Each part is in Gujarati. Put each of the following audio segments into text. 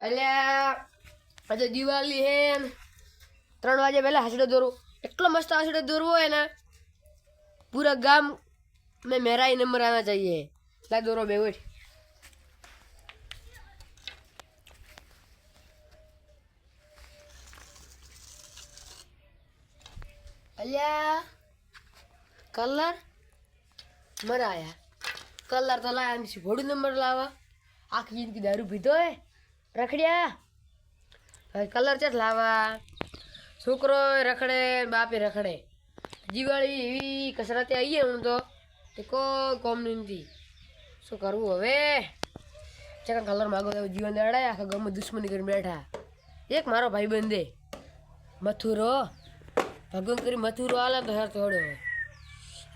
અલ્યા આજે દિવાળી હે ત્રણ વાગે પહેલાં હાસડો દોરવો એટલો મસ્ત હાસડો દોરવો એને પૂરા ગામ મેં મેરાઈ નંબર આના જઈએ. લા દોરો બે વેઠ અલ્યા, કલર મરાયા કલર તો લાયા ભોડું નંબર લાવા. આખી જિંદગી દારૂ પીધો હે. રખડ્યા. કલર છે લાવા છોકરો રખડે બાપે રખડે. દિવાળી એવી કસરતે આવીએ હું તો. તે કોઈ કોમ નથી શું કરવું હવે? ચકા કલર માગો તો જીવન દડાય આખા ગમે દુશ્મની કરીને બેઠા. એક મારો ભાઈ બંધે મથુરો. ભગવાન કરી મથુરો આલે તો હેર થોડો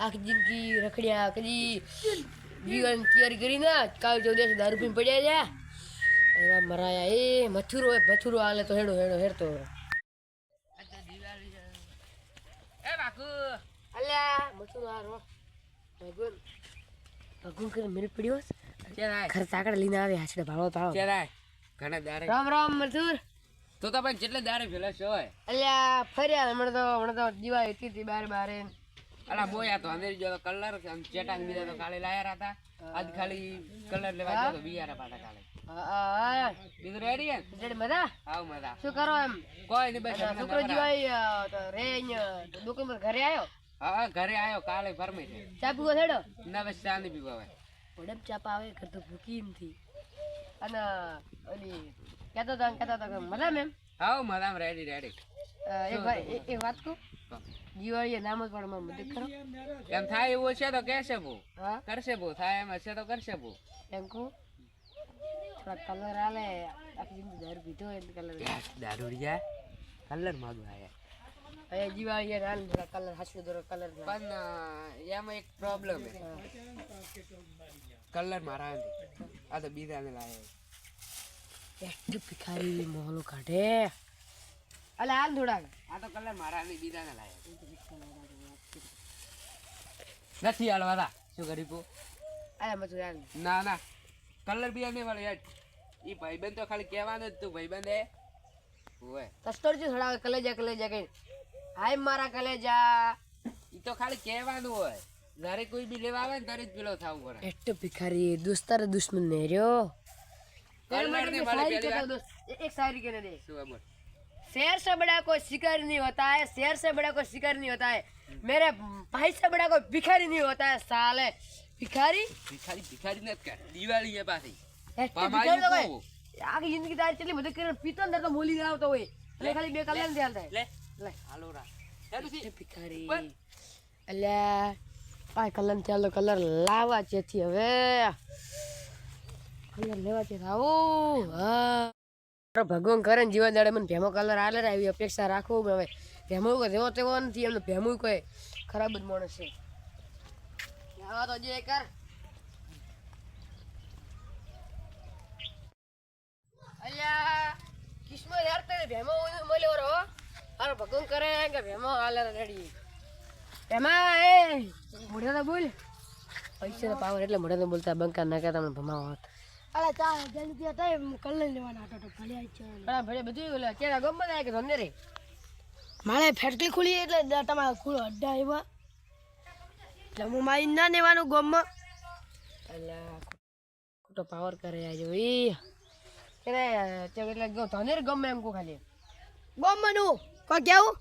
આખી જિંદગી રખડ્યા. કદી જીવન તૈયારી કરીને કાલ ચૌદ દારૂ પીને પડ્યા જા. એવા મરાયા. એ મથુરો હોય મથુરો આલે તો હેડો હેડો હેડતો એ બાકુ. અલ્યા મથુરો હારો. ભગવાન ભગવાન કરી મેરે પડ્યો ખર્ચ આગળ લઈને આવે હાચડે ભાળો ભાળો ચેરાય ઘણા દારે રામ રામ મથુર. તો તો પણ જેટલે દારે ભેલા છો હોય અલ્યા ફર્યા હમણાં તો હમણાં તો દિવાળી હતી હતી બાર બારે. અલા બોયા તો અંદર જો કલર ચેટા બીજા તો કાલે લાયા હતા આજ ખાલી કલર લેવા ગયો તો બિયારા પાટા કાલે. બીજું રેડી હે ને? મજા આવ મજા શું કરો એમ કોઈ નહીં બસ છોકરો નવરા. તો રે દુકાન પર ઘરે આવ્યો હા હા, ઘરે આવ્યો કાલે ફરમી છે ચા પીવો થેડો ના બસ પીવા હવે ઘર તો ભૂકી નથી અને ઓલી કહેતો તો કહેતો તો મજા મેમ આવ મજામાં રેડી રેડી એક ભાઈ એક- વાત કહું દિવાળી નામ જ પણ મદદ કરો એમ થાય એવું છે તો કહેશે બહુ કરશે બહુ થાય એમ હશે તો કરશે બહુ એમ કહું થોડા કલર આલે. આખી જિંદગી દારૂ પીધો હોય કલર દારૂડિયા કલર માગવા આયા. જીવા દિવાળી હાલ થોડા કલર હાસુ દોરો કલર પણ એમાં એક પ્રોબ્લેમ છે. કલર મારા નથી આ તો બીજા ને લાયા એટલું ભિખારી મોહલો કાઢે. અલે હાલ થોડા આ તો કલર મારા નહીં બીજાને લાયા નથી હાલવાતા શું કરી પો? અલે મજૂર ના ના. કલર બી નહીં વાળે યાર ઈ ભાઈબંધ તો ખાલી કહેવાનું જ તું ભાઈબંધ એ હોય તસ્તોર છે થોડા કલેજા કલેજા કઈ હાય મારા કલેજા ઈ તો ખાલી કહેવાનું હોય જ્યારે કોઈ બી લેવા આવે ને ત્યારે જ પેલો થવું પડે એટલું ભિખારી દોસ્તાર દુશ્મન ને રહ્યો કલર ને મળે શાયરી પહેલી કહેતા વાર. દોસ્ત, એક શાયરી कहने दे શું આ બોલ शेर से बड़ा कोई शिकारी नहीं होता है शेर से बड़ा कोई शिकारी नहीं होता है मेरे भाई से बड़ा कोई भिखारी नहीं होता है साले ભિખારી? ભિખારી ભિખારી ને દિવાળી છે પાછી. આખી જિંદગી તારી કેટલી બધી કરીને પીતો ને તો મોલી ના આવતો હોય એટલે ખાલી બે કલાક ધ્યાન થાય. લે. લે હાલો રા કલર લાવવા જેથી હવે. કલર લેવા છે આવું. હા. ભગવાન કરે જીવન દાડે મને ભેમો કલર આલે આવી અપેક્ષા રાખવું હવે. ભેમો જેવો તેવો નથી એમને ભેમું કોઈ ખરાબ જ માણસ છે. આવા તો જે કર. અલ્યા કિસ્મત યાર તને ભેમો મળ્યો રો મારો ભગવાન કરે કે ભેમો આલે રેડી. એમાં એ મોઢા બોલ. પૈસા પાવર એટલે મોઢા બોલતા બંકા ના કહેતા મને ભમાવો અરે કલર લેવાના હતો તો છે બરા ભલે બધું ઓલા કેરા ગમ બધા કે ધંધે રે? મારે ફેક્ટરી ખુલી એટલે તમારે ખુલ્લો અડ્ડા આવ્યા. એટલે હું મારી ના નેવાનું ગોમમાં. એટલે ખોટો પાવર કરે આજો ઈ. કેને એટલે ગયો ધંધે ગમે એમ કો ખાલી. ગોમનું કો કેવું?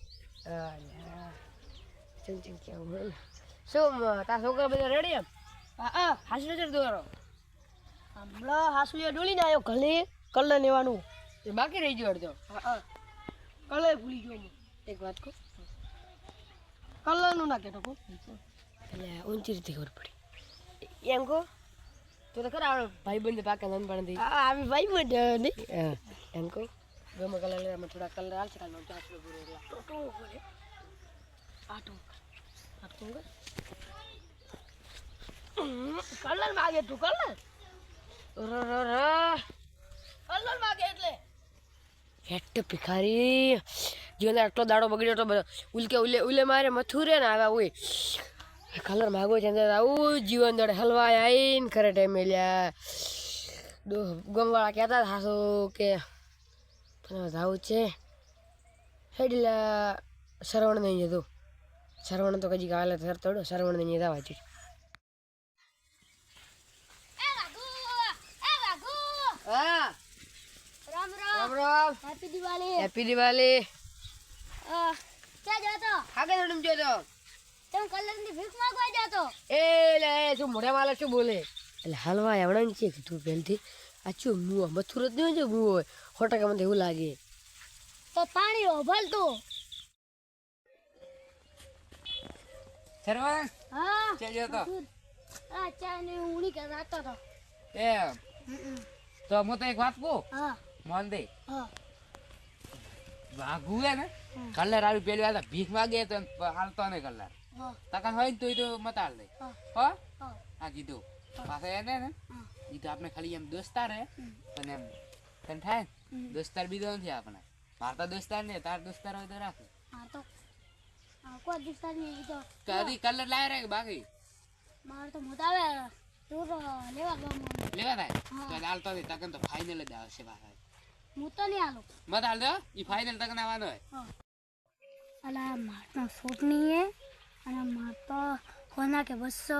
ચમ ચમ કેવું શું તા તારા છોકરા બધા રેડી એમ? હા હાસુ હાસી નજર દોરો. હમણાં હાસુએ ડોલીને આવ્યો ઘરે કલર લેવાનું એ બાકી રહી ગયો અડધો? હા હા. કલર ભૂલી ગયો એક વાત કહું? કલરનું ના કહેતો કહું એટલે ઊંચી રીતે ખબર પડી. એમ કહો? તો તો ખરા ભાઈ બંધ પાકે નાનપણથી હા આવી ભાઈ મોટે નહીં? એમ કહું. ગમે કલર લેવામાં થોડા કલર આવશે કાલ નોટ આટલો પૂરો ટોટો કરે આટો આટો કર કલર માગે તું કલર? કલર માગે એટલે. હેટ ભિખારી. જીવન આટલો દાડો બગડ્યો તો બધો ઉલકે ઉલે ઉલે મારે મથુરે ને આવ્યા ઉય કલર માગો છે અંદર આવું જીવન દોડે હલવાય આવીને ખરે ટાઈમ દો ગમવાળા કહેતા હતા હાસો કે તને જાવું છે. હેડલા શ્રવણ નહીં જતો. શ્રવણ તો કજી કાલે થરતોડો શ્રવણ નહીં જતા છે. રામ રામ. હેપી દિવાળી હેપી દિવાળી ક્યાં જતો આગળ મેડમ જો તો? તમે કલરની ભીખ માંગવા જાતો એ લે શું મોઢે માલા શું બોલે? એટલે હલવા આવડે છે કીધું પહેલથી આ શું મું મથુર જ નહીં મું હોય. સો ટકા મને એવું લાગે. તો પાણી ઓભલ તું. સરવા હા? ચા જતો તો. આ ચા ને ઉણી કે રાતો તો. એ તો હું તો એક વાત કહું? હા. મોન દે હા. વાઘુ હે ને કલર આવી પેલી વાર ભીખ માગે તો હાલતો ને કલર. હા. તકન હોય ને તોય તો મત હાલ દે હા? આ કીધું. પાછા એને ને. ઈ તો આપણે ખાલી એમ દોસ્તાર હે. પણ એમ તને થાય દોસ્તાર બીજો નથી આપણે. માર તો દોસ્તાર ને તાર દોસ્તાર હોય તો રાખે. કદી કલર લાય રે કે બાકી? મારે તો મોટા આવે. લેવા લેવા થાય? હાલતો નહીં તકન તો ફાઇનલ જ આવશે પાછા. હું તો નહીં આલું મત હાલ દો ઈ ફાઇનલ તકન આવવાનો હોય. અલા મારતો સૂટ હે. અને માર તો કોના કે બસો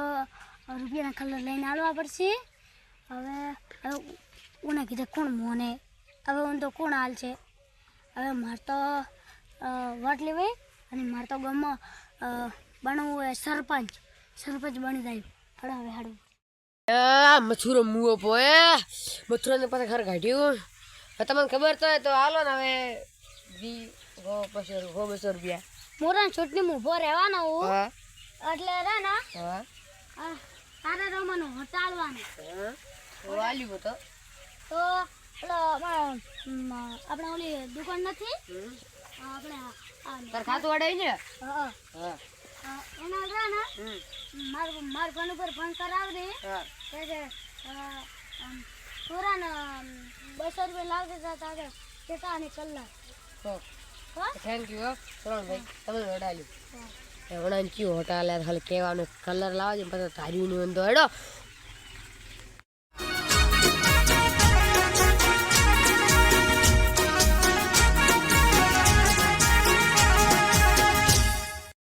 રૂપિયાના કલર લઈને આવવા પડશે. હવે હવે ઉને કીધે કોણ મોને? હવે હું તો કોણ હાલ છે? હવે માર તો વોટ લેવાય અને માર તો ગમો બનવું હોય સરપંચ. સરપંચ બની જાય. પણ હવે હાડું મથુરો મુઓ પોએ મથુરાને પાછા ઘર કાઢ્યું. તમને ખબર તો હોય તો હાલો ને હવે. વી હો બસો રૂપિયા. મોરાની ચૂંટણી ઊભો રહેવાનો હું. એટલે રે ને તારે રમવાનું હટાડવાનું હા. તો. તો આપણે ઓલી દુકાન નથી? આપણે આ- આ તાર ખાતું વાડાય ને એના રે ને મારું મારું માર ફોન ઉપર ફોન કરાવી દે આમ, બસો રૂપિયા લાવશે તો તારે કેટલા અને કલાક હા થેન્ક યુ ત્રણ ભાઈ તમે વડાલ્યું હા. હમણાં ચિયો હોટાલે હાલ કહેવાનું કલર લાવજો પછી તાર્યું નહીં તો હેડો